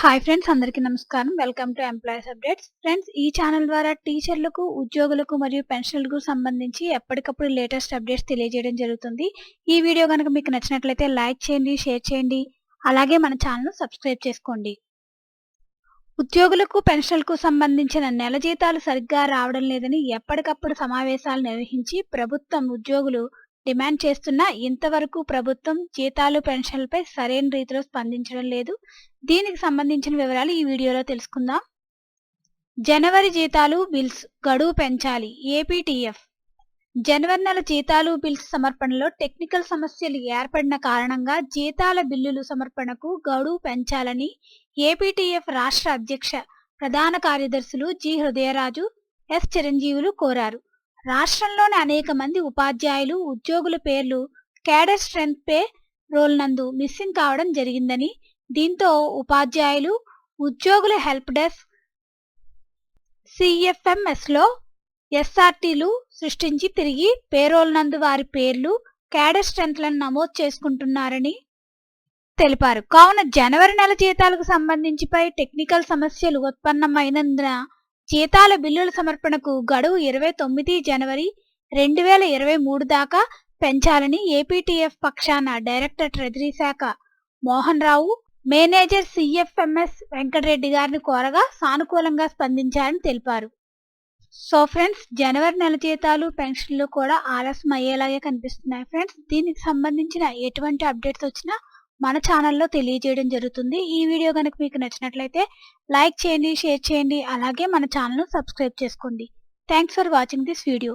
Hi friends అందరికీ నమస్కారం. Welcome to employees updates friends ఈ ఛానల్ ద్వారా టీచర్లకు ఉద్యోగులకు మరియు పెన్షన్లకు సంబంధించి ఎప్పటికప్పుడు లేటెస్ట్ అప్డేట్స్ తెలియజేయడం జరుగుతుంది. ఈ వీడియో కనుక మీకు నచ్చినట్లయితే లైక్ చేయండి షేర్ చేయండి అలాగే మన ఛానల్ను సబ్స్క్రైబ్ చేసుకోండి. ఉద్యోగులకు పెన్షన్లకు సంబంధించిన నెల జీతాలు సరిగ్గా రావడం లేదని ఎప్పటికప్పుడు సమావేశాలు నిర్వహించి ప్రభుత్వం ఉద్యోగులు డిమాండ్ చేస్తున్నా ఇంతవరకు ప్రభుత్వం జీతాలు పెన్షన్లపై సరైన రీతిలో స్పందించడం లేదు. దీనికి సంబంధించిన వివరాలు ఈ వీడియోలో తెలుసుకుందాం. జనవరి జీతాలు బిల్స్ గడువు పెంచాలి. ఏపీటీఎఫ్. జనవరి నెల జీతాలు బిల్స్ సమర్పణలో టెక్నికల్ సమస్యలు ఏర్పడిన కారణంగా జీతాల బిల్లులు సమర్పణకు గడువు పెంచాలని ఏపీటీఎఫ్ రాష్ట్ర అధ్యక్ష ప్రధాన కార్యదర్శులు జి. హృదయరాజు ఎస్. చిరంజీవులు కోరారు. రాష్ట్రంలోని అనేక మంది ఉపాధ్యాయులు ఉద్యోగుల పేర్లు క్యాడర్ స్ట్రెంత్ పే రోల్ నందు మిస్సింగ్ కావడం జరిగిందని దీంతో ఉపాధ్యాయులు ఉద్యోగుల హెల్ప్ డెస్క్ సిఎఫ్ఎంఎస్లో ఎస్ఆర్టీలు సృష్టించి తిరిగి పేరోల్ నందు వారి పేర్లు క్యాడర్ స్ట్రెంత్లను నమోదు చేసుకుంటున్నారని తెలిపారు. కావున జనవరి నెల జీతాలకు సంబంధించిపై టెక్నికల్ సమస్యలు ఉత్పన్నమైనందున జీతాల బిల్లుల సమర్పణకు గడువు ఇరవై తొమ్మిది జనవరి రెండు వేల ఇరవై మూడు దాకా పెంచాలని ఏపీటీఎఫ్ పక్షాన డైరెక్టర్ ట్రెజరీ శాఖ మోహన్ రావు మేనేజర్ సిఎఫ్ఎంఎస్ వెంకటరెడ్డి గారిని కోరగా సానుకూలంగా స్పందించారని తెలిపారు. సో ఫ్రెండ్స్ జనవరి నెల జీతాలు పెన్షన్లు కూడా ఆలస్యం అయ్యేలాగే కనిపిస్తున్నాయి ఫ్రెండ్స్. దీనికి సంబంధించిన ఎటువంటి అప్డేట్స్ వచ్చినా మన ఛానల్లో తెలియజేయడం జరుగుతుంది. ఈ వీడియో కనుక మీకు నచ్చినట్లయితే లైక్ చేయండి షేర్ చేయండి అలాగే మన ఛానల్ను సబ్స్క్రైబ్ చేసుకోండి. Thanks for watching this video